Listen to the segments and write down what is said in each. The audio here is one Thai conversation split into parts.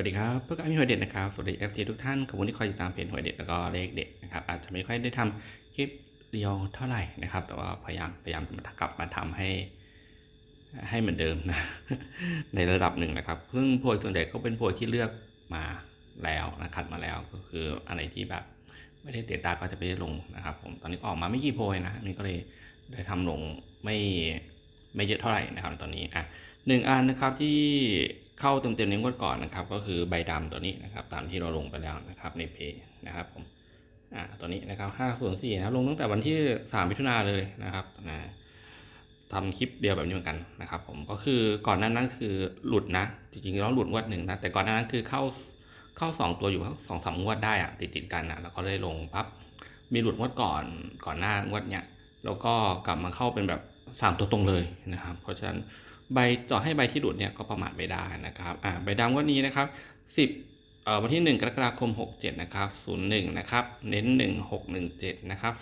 วัสดีครับเพื่อนมีหวยเด็ดนะครับ สวัสดีเอฟทีทุกท่านขอบคุณที่คอยติดตามเพจหวยเด็ดแล้วก็เลขเด็ดนะครับอาจจะไม่ค่อยได้ทำคลิปเดียวเท่าไหร่นะครับ แต่ว่าพยายามพยายามกลับมาทำให้ให้เหมือนเดิมนะในระดับหนึ่งนะครับซึ่งโพยส่วนใหญ่ก็เป็นโพยที่เลือกมาแล้วนะคัดมาแล้วก็คืออะไรที่แบบ ไม่ได้เตะตาก็จะไม่ได้ลงนะครับ ผมตอนนี้ก็ออกมาไม่กี่โพยนะนี่ก็เลยได้ทำลงไม่ไม่เยอะเท่าไหร่นะครับตอนนี้อะหนึ่งอันนะครับที่ เข้าเต็มๆในงวดก่อนนะครับ ก็คือใบดำตัวนี้นะครับ ตามที่เราลงไปแล้วนะครับในเพจนะครับผมอ่าตัวนี้นะครับ504นะครับลงตั้งแต่วันที่3มิถุนาเลยนะครับนะทำคลิปเดียวแบบนี้เหมือนกันนะครับ ผมก็คือก่อนหน้านั้นคือหลุดนะ จริงๆแล้วหลุดงวดหนึ่งนะแต่ก่อนหน้านั้นคือเข้าเข้าสองตัวอยู่สองสามงวดได้อะติดติดกันนะแล้วก็เลยลงปั๊บมีหลุดงวดก่อนก่อนหน้างวดเนี้ยแล้วก็กลับมาเข้าเป็นแบบสามตัวตรงเลยนะครับ เพราะฉะนั้น ใบต่อให้ใบที่หลุดเนี่ยก็ประมาทไม่ได้นะครับอ่าใบดำวันนี้นะครับสิบเอ่อวันที่ 1 กรกฎาคม 67 นะครับ 01 นะครับ เน้น 1617 นะครับ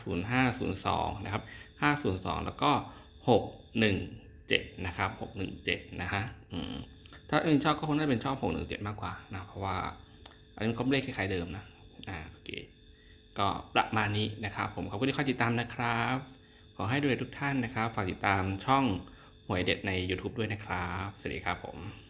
0502 นะครับ 502 แล้วก็ 617 นะครับ 617 นะฮะอืมถ้าเป็นชอบก็คงน่าเป็นชอบ 617 มากกว่านะ เพราะว่า อันนี้มันก็เลขคล้ายๆเดิมนะ อ่าโอเค ก็ประมาณนี้นะครับ ผมขอบคุณที่คอยติดตามนะครับ ขอให้ดูแลทุกท่านนะครับ ฝากติดตามช่อง หวยเด็ดใน YouTube ด้วยนะครับ สวัสดีครับผม